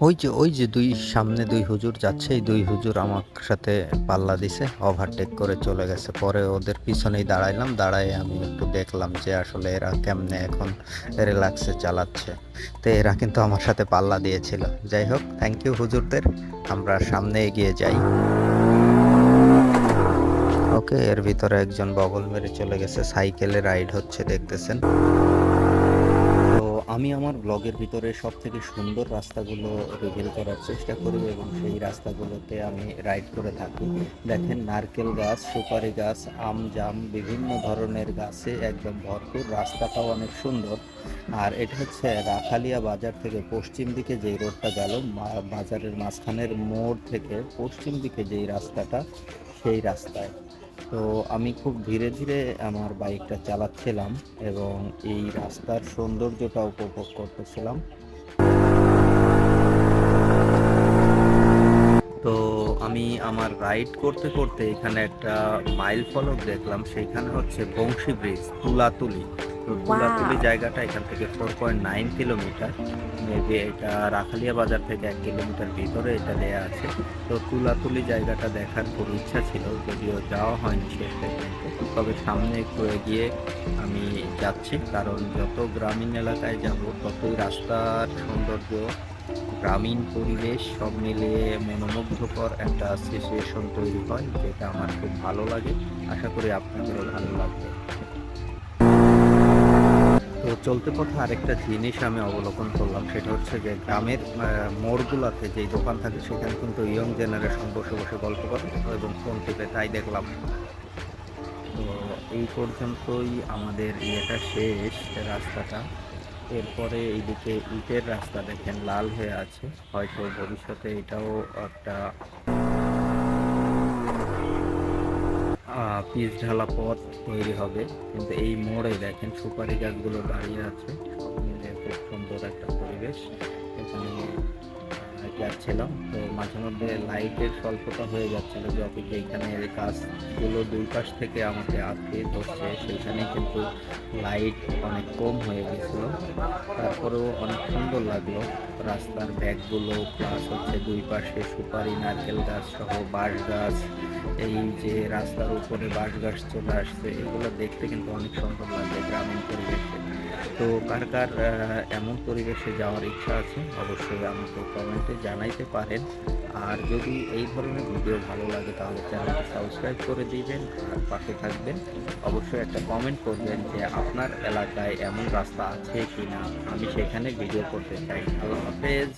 ওই যে ওই যে দুই সামনে দুই হুজুর যাচ্ছে, এই দুই হুজুর আমার সাথে পাল্লা দিছে ওভারটেক করে চলে গেছে। পরে ওদের পিছনেই দাঁড়াইলাম, দাঁড়ায় আমি একটু দেখলাম যে আসলে এরা কেমনে এখন রিল্যাক্সে চালাচ্ছে। তো এরা কিন্তু আমার সাথে পাল্লা দিয়েছিল। যাই হোক থ্যাংক ইউ হুজুরদের, আমরা সামনে এগিয়ে যাই। ওকে, এর ভিতরে একজন বগল মেরে চলে গেছে, সাইকেলে রাইড হচ্ছে, দেখতেছেন। আমি আমার ব্লগের ভিতরে সব থেকে সুন্দর রাস্তাগুলো রিভিল করার চেষ্টা করি এবং সেই রাস্তাগুলোতে আমি রাইড করে থাকি। দেখেন নারকেল গাছ, সুপারি গাছ, আম, জাম, বিভিন্ন ধরনের গাছে একদম ভরপুর। রাস্তাটাও অনেক সুন্দর। আর এটা হচ্ছে রাখালিয়া বাজার থেকে পশ্চিম দিকে যেই রোডটা গেল বাজারের মাঝখানের মোড় থেকে পশ্চিম দিকে যেই রাস্তাটা, সেই রাস্তায়। তো আমি খুব ধীরে ধীরে আমার বাইকটা চালাচ্ছিলাম এবং এই রাস্তার সৌন্দর্যটা উপভোগ করতেছিলাম। আমি আমার রাইড করতে করতে এখানে একটা মাইল ফলক দেখলাম সেখানে হচ্ছে বংশী ব্রিজ তুলাতুলি। তো তুলাতুলি জায়গাটা এখান থেকে four point nine kilometre maybe এটা রাখালিয়া বাজার থেকে এক কিলোমিটার ভিতরে এটা দেয়া আছে। তো তুলাতুলি জায়গাটা দেখার খুব ইচ্ছা ছিল যদিও যাওয়া হয়নি পর্যন্ত তবে সামনে একটু এগিয়ে আমি যাচ্ছি কারণ যত গ্রামীণ এলাকায় যাব ততই রাস্তার সৌন্দর্য গ্রামীণ পরিবেশ সব মিলিয়ে মনোমুগ্ধকর একটা সিচুয়েশন তৈরি হয়, যেটা আমার খুব ভালো লাগে। আশা করি আপনাদেরও ভালো লাগবে। তো চলতে পথে আরেকটা জিনিস আমি অবলোকন করলাম, সেটা হচ্ছে যে গ্রামের মোড়গুলাতে যেই দোকান থাকে, সেখানে কিন্তু ইয়ং জেনারেশন বসে বসে গল্প করে এবং ফোন টিপে, তাই দেখলাম। তো এই পর্যন্তই আমাদের ইয়েটা শেষ, রাস্তাটা। এরপরে এইদিকে ইটের রাস্তা দেখেন, লাল হয়ে আছে। হয়তো ভবিষ্যতে এটাও একটা পিচ ঢালা পথ তৈরি হবে। কিন্তু এই মোড়ে দেখেন সুপারি গাছগুলো দাঁড়িয়ে আছে। খুব সুন্দর একটা পরিবেশ। এখানে যাচ্ছিলাম তো মাঝে মধ্যে লাইটের স্বল্পতা হয়ে যাচ্ছিল যত এইখানে গাছগুলো দুই পাশ থেকে আমাকে আটকে ধরছে। সেইখানে কিন্তু লাইট অনেক কম হয়ে গেছিল। তারপরেও অনেক সুন্দর লাগল। রাস্তার ব্যাগগুলো প্লাস হচ্ছে দুই পাশে সুপারি, নারকেল গাছ সহ বাঁশ গাছ, এই যে রাস্তার উপরে বাঁশ গাছ চলে আসছে, এগুলো দেখতে কিন্তু অনেক সুন্দর লাগে গ্রামীণ পরিবেশে। তো কার কার এমন পরিবেশে যাওয়ার ইচ্ছা আছে, অবশ্যই আমাকে কমেন্টে জানাইতে পারেন। আর যদি এই ধরনের ভিডিও ভালো লাগে, তাহলে চ্যানেলটি সাবস্ক্রাইব করে দিবেন আর পাশে থাকবেন। অবশ্যই একটা কমেন্ট করবেন যে আপনার এলাকায় এমন রাস্তা আছে কি না আমি সেখানে ভিডিও করতে চাই। আল্লাহ হাফেজ।